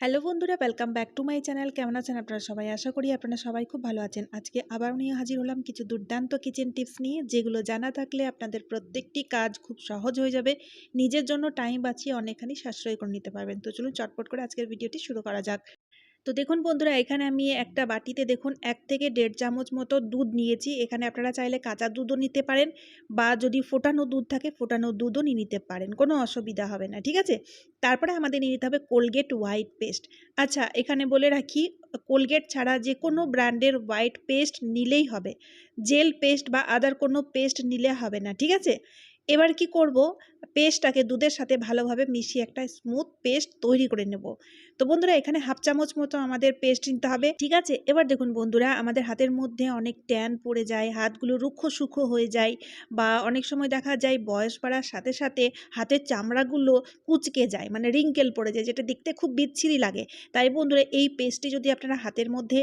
Hello বন্ধুরা welcome back to my channel কেমন আছেন আপনারা সবাই? আশা করি আপনারা সবাই খুব ভালো আছেন। আজকে আবার নিয়ে হাজির হলাম কিছু দুর্দান্ত কিচেন টিপস নিয়ে, যেগুলো জানা থাকলে আপনাদের প্রত্যেকটি কাজ খুব সহজ হয়ে যাবে। নিজের জন্য টাইম বাঁচিয়ে অনেকখানি সাশ্রয় করে নিতে পারবেন। তো চলুন চটপট করে আজকের ভিডিওটি শুরু করা যাক। তো দেখুন বন্ধুরা, এখানে আমি একটা বাটিতে দেখুন এক থেকে দেড় চামচ মতো দুধ নিয়েছি। এখানে আপনারা চাইলে কাঁচা দুধও নিতে পারেন বা যদি ফোটানো দুধ থাকে, ফোটানো দুধও নিয়ে নিতে পারেন। কোনো অসুবিধা হবে না, ঠিক আছে? তারপরে আমাদের নিয়ে নিতে হবে কোলগেট হোয়াইট পেস্ট। আচ্ছা এখানে বলে রাখি, কোলগেট ছাড়া যে কোনো ব্র্যান্ডের হোয়াইট পেস্ট নিলেই হবে। জেল পেস্ট বা আদার কোনো পেস্ট নিলে হবে না, ঠিক আছে? এবার কি করব? পেস্টটাকে দুধের সাথে ভালোভাবে মিশিয়ে একটা স্মুথ পেস্ট তৈরি করে নেব। তো বন্ধুরা, এখানে হাফ চামচ মতো আমাদের পেস্ট নিতে হবে, ঠিক আছে? এবার দেখুন বন্ধুরা, আমাদের হাতের মধ্যে অনেক ট্যান পড়ে যায়, হাতগুলো রুক্ষ সুক্ষ হয়ে যায় বা অনেক সময় দেখা যায় বয়স বাড়ার সাথে সাথে হাতের চামড়াগুলো কুচকে যায় মানে রিঙ্কেল পড়ে যায়, যেটা দেখতে খুব বিচ্ছিরি লাগে। তাই বন্ধুরা, এই পেস্টটি যদি আপনারা হাতের মধ্যে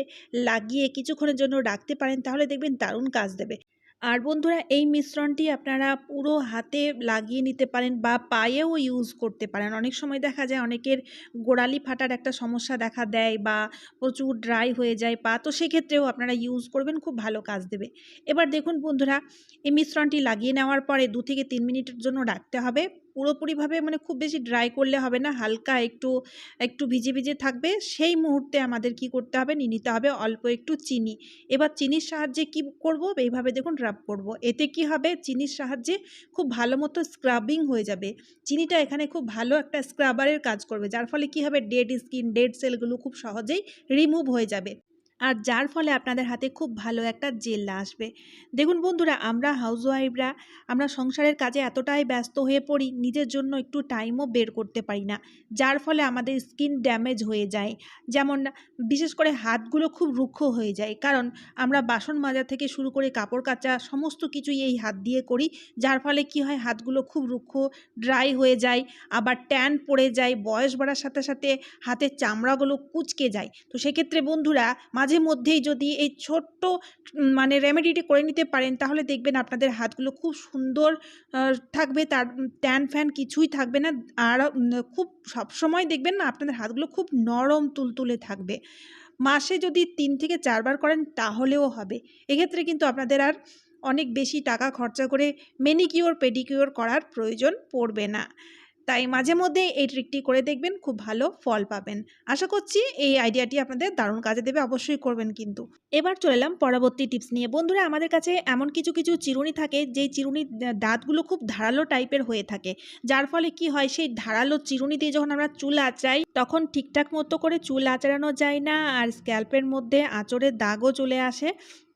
লাগিয়ে কিছুক্ষণের জন্য রাখতে পারেন, তাহলে দেখবেন দারুণ কাজ দেবে। আর বন্ধুরা, এই মিশ্রণটি আপনারা পুরো হাতে লাগিয়ে নিতে পারেন বা পায়েও ইউজ করতে পারেন। অনেক সময় দেখা যায় অনেকের গোড়ালি ফাটার একটা সমস্যা দেখা দেয় বা প্রচুর ড্রাই হয়ে যায় পা, তো সেক্ষেত্রেও আপনারা ইউজ করবেন, খুব ভালো কাজ দেবে। এবার দেখুন বন্ধুরা, এই মিশ্রণটি লাগিয়ে নেওয়ার পরে দু থেকে তিন মিনিটের জন্য রাখতে হবে। পুরোপুরিভাবে মানে খুব বেশি ড্রাই করলে হবে না, হালকা একটু একটু ভিজে ভিজে থাকবে। সেই মুহূর্তে আমাদের কি করতে হবে, নিয়ে নিতে হবে অল্প একটু চিনি। এবার চিনির সাহায্যে কি করব? এইভাবে দেখুন ড্রাপ করব। এতে কি হবে? চিনির সাহায্যে খুব ভালো মতো স্ক্রাবিং হয়ে যাবে। চিনিটা এখানে খুব ভালো একটা স্ক্রাবারের কাজ করবে। যার ফলে কি হবে? ডেড স্কিন ডেড সেলগুলো খুব সহজেই রিমুভ হয়ে যাবে। আর যার ফলে আপনাদের হাতে খুব ভালো একটা জেল আসবে। দেখুন বন্ধুরা, আমরা হাউসওয়াইফরা আমরা সংসারের কাজে এতটাই ব্যস্ত হয়ে পড়ি, নিজের জন্য একটু টাইমও বের করতে পারি না। যার ফলে আমাদের স্কিন ড্যামেজ হয়ে যায়। যেমন, বিশেষ করে হাতগুলো খুব রুক্ষ হয়ে যায়। কারণ, আমরা বাসন মাজা থেকে শুরু করে কাপড় কাচা সমস্ত কিছুই এই হাত দিয়ে করি। যার ফলে কি হয়, হাতগুলো খুব রুক্ষ ড্রাই হয়ে যায়, আবার ট্যান পড়ে যায়, বয়স বাড়ার সাথে সাথে হাতের চামড়াগুলো কুচকে যায়। তো সেক্ষেত্রে বন্ধুরা, মাঝে মধ্যেই যদি এই ছোট্ট মানে রেমেডিটি করে নিতে পারেন, তাহলে দেখবেন আপনাদের হাতগুলো খুব সুন্দর থাকবে। তার ট্যান ফ্যান কিছুই থাকবে না। আর খুব সবসময় দেখবেন না, আপনাদের হাতগুলো খুব নরম, তুলতুলে থাকবে। মাসে যদি তিন থেকে চারবার করেন, তাহলেও হবে। এক্ষেত্রে কিন্তু আপনাদের আর অনেক বেশি টাকা খরচা করে মেনিকিওর পেডিকিওর করার প্রয়োজন পড়বে না। তাই মাঝে মধ্যে এই ট্রিকটি করে দেখবেন, খুব ভালো ফল পাবেন। আশা করছি এই আইডিয়াটি আপনাদের দারুণ কাজে দেবে, অবশ্যই করবেন কিন্তু। এবার চলে এলাম পরবর্তী টিপস নিয়ে। বন্ধুরা, আমাদের কাছে এমন কিছু কিছু চিরুনি থাকে, যেই চিরুনির দাঁতগুলো খুব ধারালো টাইপের হয়ে থাকে। যার ফলে কি হয়, সেই ধারালো চিরুনি দিয়ে যখন আমরা চুল আঁচড়াই তখন ঠিকঠাক মতো করে চুল আঁচড়ানো যায় না, আর স্ক্যাল্পের মধ্যে আঁচড়ের দাগও চলে আসে।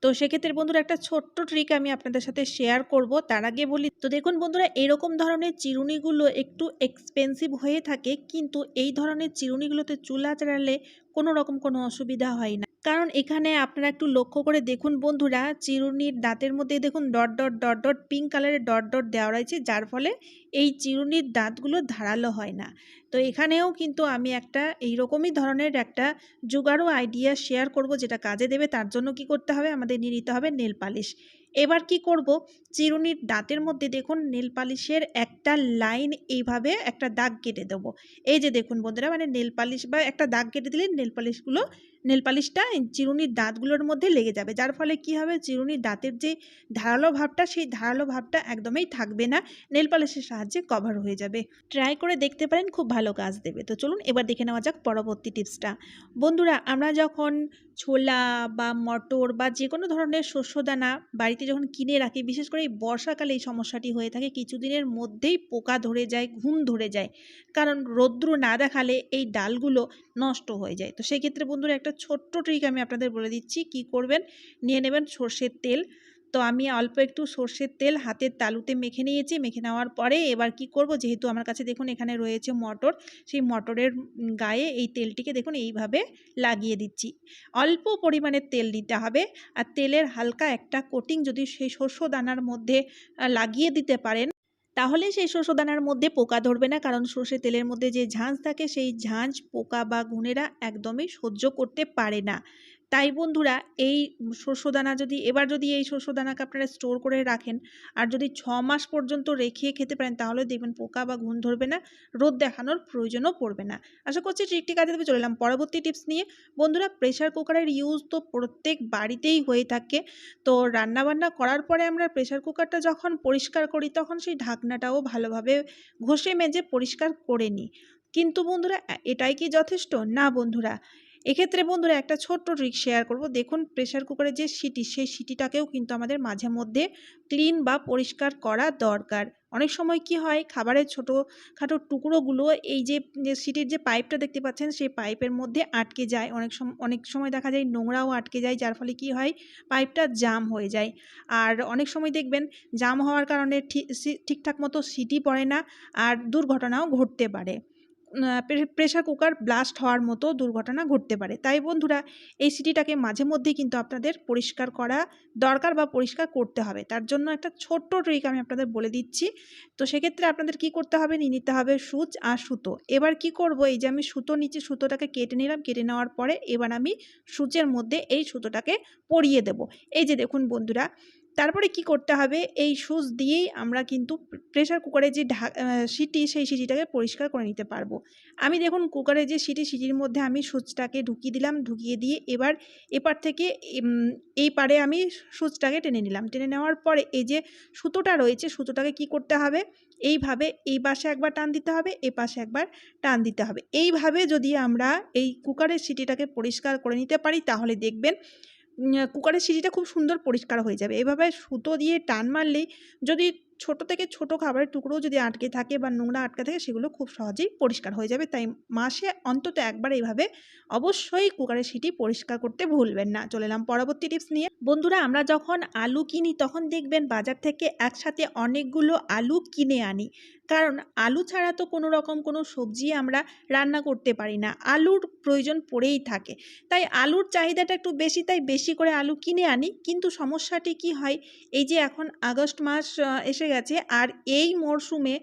তো সেক্ষেত্রে বন্ধুরা একটা ছোট্ট ট্রিক আমি আপনাদের সাথে শেয়ার করব। তার আগে বলি, তো দেখুন বন্ধুরা, এরকম ধরনের চিরুনিগুলো একটু এক্সপেন্সিভ হয়ে থাকে, কিন্তু এই ধরনের চিরুনিগুলোতে চুলা আঁচড়ালে কোনো রকম কোনো অসুবিধা হয় না। কারণ এখানে আপনারা একটু লক্ষ্য করে দেখুন বন্ধুরা, চিরুনির দাঁতের মধ্যে দেখুন dot dot dot dot pink কালারের ডট ডট দেওয়া রয়েছে, যার ফলে এই চিরুনির দাঁতগুলো ধারালো হয় না। তো এখানেও কিন্তু আমি একটা এই রকমই ধরনের একটা জোগাড়ো আইডিয়া শেয়ার করব, যেটা কাজে দেবে, তার জন্য কি করতে হবে? আমাদের নিয়ে নিতে হবে নেল পালিশ এবার কি করব? চিরুনির দাঁতের মধ্যে দেখুন নেল পালিশের একটা লাইন এইভাবে একটা দাগ কেটে দেবো। এই যে দেখুন বন্ধুরা মানে নেল পালিশ বা একটা দাগ কেটে দিলে নেল পালিশগুলো নেল পালিশটা চিরুনির দাঁতগুলোর মধ্যে লেগে যাবে। যার ফলে কি হবে? চিরুনির দাঁতের যে ধারালো ভাবটা, সেই ধারালো ভাবটা একদমই থাকবে না। নেল পালিশের সাহায্যে কভার হয়ে যাবে। ট্রাই করে দেখতে পারেন, খুব ভালো কাজ দেবে। তো চলুন এবার দেখে নেওয়া যাক পরবর্তী টিপসটা বন্ধুরা, আমরা যখন ছোলা বা মটর বা যে কোনো ধরনের শস্যদানা বাড়িতে যখন কিনে রাখি, বিশেষ করে এই বর্ষাকালে এই সমস্যাটি হয়ে থাকে, কিছুদিনের মধ্যেই পোকা ধরে যায়, ঘুম ধরে যায়। কারণ রৌদ্র না দেখালে এই ডালগুলো নষ্ট হয়ে যায়। তো সেক্ষেত্রে বন্ধুরা একটা ছোট্ট ট্রিক আমি আপনাদের বলে দিচ্ছি, কি করবেন? নিয়ে নেবেন সর্ষের তেল তো আমি অল্প একটু সর্ষের তেল হাতের তালুতে মেখে নিয়েছি। মেখে নেওয়ার পরে এবার কি করব? যেহেতু আমার কাছে দেখুন এখানে রয়েছে মটর, সেই মটরের গায়ে এই তেলটিকে দেখুন এইভাবে লাগিয়ে দিচ্ছি। অল্প পরিমাণে তেল দিতে হবে আর তেলের হালকা একটা কোটিং যদি সেই শস্য দানার মধ্যে লাগিয়ে দিতে পারেন, তাহলে সেই শস্যদানার মধ্যে পোকা ধরবে না। কারণ সর্ষে তেলের মধ্যে যে ঝাঁঝ থাকে, সেই ঝাঁঝ পোকা বা গুণেরা একদমই সহ্য করতে পারে না। তাই বন্ধুরা এই শস্যদানা যদি, এবার যদি এই শস্যদানাকে আপনারা স্টোর করে রাখেন, আর যদি ছ মাস পর্যন্ত রেখে খেতে পারেন তাহলে দেখবেন পোকা বা ঘুণ ধরবে না, রোদ দেখানোর প্রয়োজনও পড়বে না। আশা করছি ট্রিকটি কাজে দেবে, চলে এলাম পরবর্তী টিপস নিয়ে। বন্ধুরা প্রেশার কুকারের ইউজ তো প্রত্যেক বাড়িতেই হয়ে থাকে। তো রান্নাবান্না করার পরে আমরা প্রেশার কুকারটা যখন পরিষ্কার করি, তখন সেই ঢাকনাটাও ভালোভাবে ঘষে মেজে পরিষ্কার করে নিই। কিন্তু বন্ধুরা এটাই কি যথেষ্ট? না বন্ধুরা। এক্ষেত্রে বন্ধুরা একটা ছোট্ট ট্রিক শেয়ার করব। দেখুন প্রেশার কুকারের যে সিটি, সেই সিটিটাকেও কিন্তু আমাদের মাঝে মধ্যে ক্লিন বা পরিষ্কার করা দরকার। অনেক সময় কি হয়, খাবারের ছোটো খাটো টুকরোগুলো এই যে সিটির যে পাইপটা দেখতে পাচ্ছেন, সেই পাইপের মধ্যে আটকে যায়। অনেক সময় অনেক সময় দেখা যায় নোংরাও আটকে যায়, যার ফলে কি হয় পাইপটা জাম হয়ে যায়। আর অনেক সময় দেখবেন জাম হওয়ার কারণে ঠিকঠাক মতো সিটি পড়ে না, আর দুর্ঘটনাও ঘটতে পারে। প্রেশার কুকার ব্লাস্ট হওয়ার মতো দুর্ঘটনা ঘটতে পারে। তাই বন্ধুরা, এই সিটিটাকে মাঝে মধ্যেই কিন্তু আপনাদের পরিষ্কার করা দরকার বা পরিষ্কার করতে হবে। তার জন্য একটা ছোট্ট ট্রিক আমি আপনাদের বলে দিচ্ছি। তো সেক্ষেত্রে আপনাদের কি করতে হবে? নিয়ে নিতে হবে সুচ আর সুতো। এবার কি করব? এই যে আমি সুতো নিচে সুতোটাকে কেটে নিলাম। কেটে নেওয়ার পরে এবার আমি সুচের মধ্যে এই সুতোটাকে পরিয়ে দেব। এই যে দেখুন বন্ধুরা তারপরে কি করতে হবে? এই সুচ দিয়েই আমরা কিন্তু প্রেশার কুকারের যে ঢা সিটি, সেই সিটিটাকে পরিষ্কার করে নিতে পারব। আমি দেখুন কুকারে যে সিটি, সিটির মধ্যে আমি সুচটাকে ঢুকিয়ে দিলাম, ঢুকিয়ে দিয়ে এবার এপার থেকে এই পারে আমি সুচটাকে টেনে নিলাম। টেনে নেওয়ার পরে এই যে সুতোটা রয়েছে, সুতোটাকে কি করতে হবে? এইভাবে এই পাশে একবার টান দিতে হবে, এ পাশে একবার টান দিতে হবে। এইভাবে যদি আমরা এই কুকারের সিটিটাকে পরিষ্কার করে নিতে পারি, তাহলে দেখবেন কুকারের সিটিটা খুব সুন্দর পরিষ্কার হয়ে যাবে। এভাবে সুতো দিয়ে টান মারলেই যদি ছোট থেকে ছোট খাবারের টুকরোও যদি আটকে থাকে বা নোংরা আটকে থাকে, সেগুলো খুব সহজেই পরিষ্কার হয়ে যাবে। তাই মাসে অন্তত একবার এইভাবে অবশ্যই কুকারের সিটি পরিষ্কার করতে ভুলবেন না। চলে এলাম পরবর্তী টিপস নিয়ে। বন্ধুরা, আমরা যখন আলু কিনি, তখন দেখবেন বাজার থেকে একসাথে অনেকগুলো আলু কিনে আনি। কারণ আলু ছাড়া তো কোনো রকম কোনো সবজি আমরা রান্না করতে পারি না। আলুর প্রয়োজন পড়েই থাকে। তাই আলুর চাহিদাটা একটু বেশি, তাই বেশি করে আলু কিনে আনি। কিন্তু সমস্যাটি কি হয়? এই যে এখন আগস্ট মাস এসে গেছে আর এই মরশুমে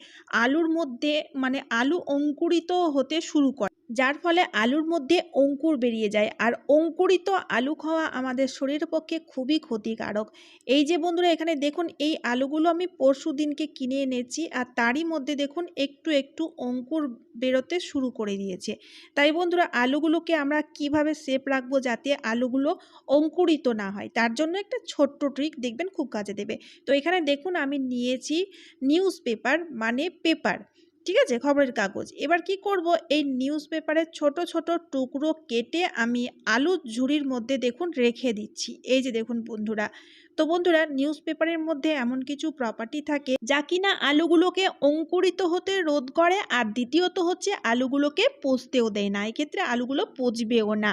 আলুর মধ্যে মানে আলু অঙ্কুরিত হতে শুরু করে। যার ফলে আলুর মধ্যে অঙ্কুর বেরিয়ে যায়। আর অঙ্কুরিত আলু খাওয়া আমাদের শরীরের পক্ষে খুবই ক্ষতিকারক। এই যে বন্ধুরা, এখানে দেখুন, এই আলুগুলো আমি পরশু দিনকে কিনে এনেছি আর তারই মধ্যে দেখুন, একটু একটু অঙ্কুর বেরোতে শুরু করে দিয়েছে। তাই বন্ধুরা, আলুগুলোকে আমরা কীভাবে সেফ রাখব যাতে আলুগুলো অঙ্কুরিত না হয়, তার জন্য একটা ছোট্ট ট্রিক দেখবেন খুব কাজে দেবে। তো এখানে দেখুন, আমি নিয়েছি নিউজ পেপার মানে পেপার। ঠিক আছে? খবরের কাগজ। এবার কি করব? এই নিউজ পেপারের ছোট ছোট টুকরো কেটে আমি আলুর ঝুড়ির মধ্যে দেখুন রেখে দিচ্ছি। এই যে দেখুন বন্ধুরা। তো বন্ধুরা নিউজ পেপারের মধ্যে এমন কিছু প্রপার্টি থাকে যা কিনা আলুগুলোকে অঙ্কুরিত হতে রোধ করে আর দ্বিতীয়ত হচ্ছে আলুগুলোকে পচতেও দেয় না। এক্ষেত্রে আলুগুলো পচবেও না।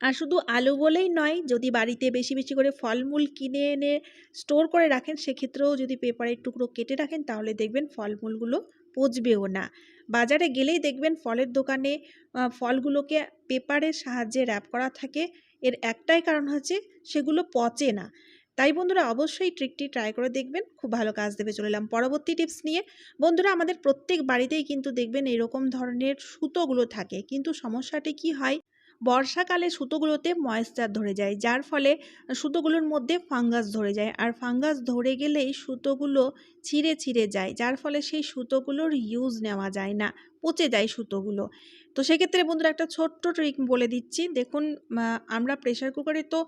আর শুধু আলু বলেই নয়, যদি বাড়িতে বেশি বেশি করে ফলমূল কিনে এনে স্টোর করে রাখেন, সেক্ষেত্রেও যদি পেপারের টুকরো কেটে রাখেন, তাহলে দেখবেন ফলমূলগুলো পচবেও না। বাজারে গেলেই দেখবেন ফলের দোকানে ফলগুলোকে পেপারের সাহায্যে র্যাপ করা থাকে। এর একটাই কারণ হচ্ছে সেগুলো পচে না। তাই বন্ধুরা অবশ্যই ট্রিকটি ট্রাই করে দেখবেন, খুব ভালো কাজ দেবে চলে এলাম। পরবর্তী টিপস নিয়ে, বন্ধুরা আমাদের প্রত্যেক বাড়িতেই কিন্তু দেখবেন এরকম ধরনের সুতোগুলো থাকে। কিন্তু সমস্যাটি কি হয়? বর্ষাকালে সুতোগুলোতে ময়েশ্চার ধরে যায়, যার ফলে সুতোগুলোর মধ্যে ফাঙ্গাস ধরে যায়। আর ফাঙ্গাস ধরে গেলেই সুতোগুলো ছিঁড়ে ছিঁড়ে যায়, যার ফলে সেই সুতোগুলোর ইউজ নেওয়া যায় না, পচে যায় সুতোগুলো। তো সেক্ষেত্রে বন্ধুরা একটা ছোট্ট ট্রিক বলে দিচ্ছি। দেখুন আমরা প্রেশার কুকারে তো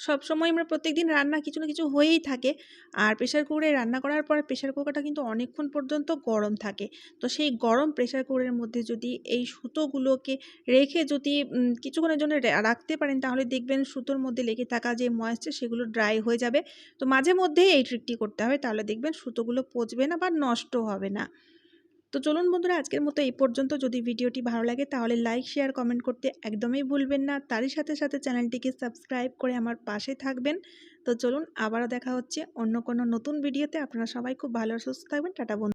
সবসময় আমরা প্রত্যেক দিন রান্না কিছু না কিছু হয়েই থাকে। আর প্রেশার কুকারে রান্না করার পর প্রেশার কুকারটা কিন্তু অনেকক্ষণ পর্যন্ত গরম থাকে। তো সেই গরম প্রেশার কুকারের মধ্যে যদি এই সুতোগুলোকে রেখে যদি কিছুক্ষণের জন্য রাখতে পারেন, তাহলে দেখবেন সুতোর মধ্যে লেগে থাকা যে ময়েশ্চার সেগুলো ড্রাই হয়ে যাবে। তো মাঝে মধ্যেই এই ট্রিকটি করতে হবে। তাহলে দেখবেন সুতোগুলো পচবে না বা নষ্ট হবে না। তো চলুন বন্ধুরা, আজকের মতো এই পর্যন্ত। যদি ভিডিওটি ভালো লাগে, তাহলে লাইক শেয়ার কমেন্ট করতে একদমই ভুলবেন না। তারই সাথে সাথে চ্যানেলটিকে সাবস্ক্রাইব করে আমার পাশে থাকবেন। তো চলুন, আবারও দেখা হচ্ছে অন্য কোনো নতুন ভিডিওতে। আপনারা সবাই খুব ভালো সুস্থ থাকবেন। টাটা বন্ধু।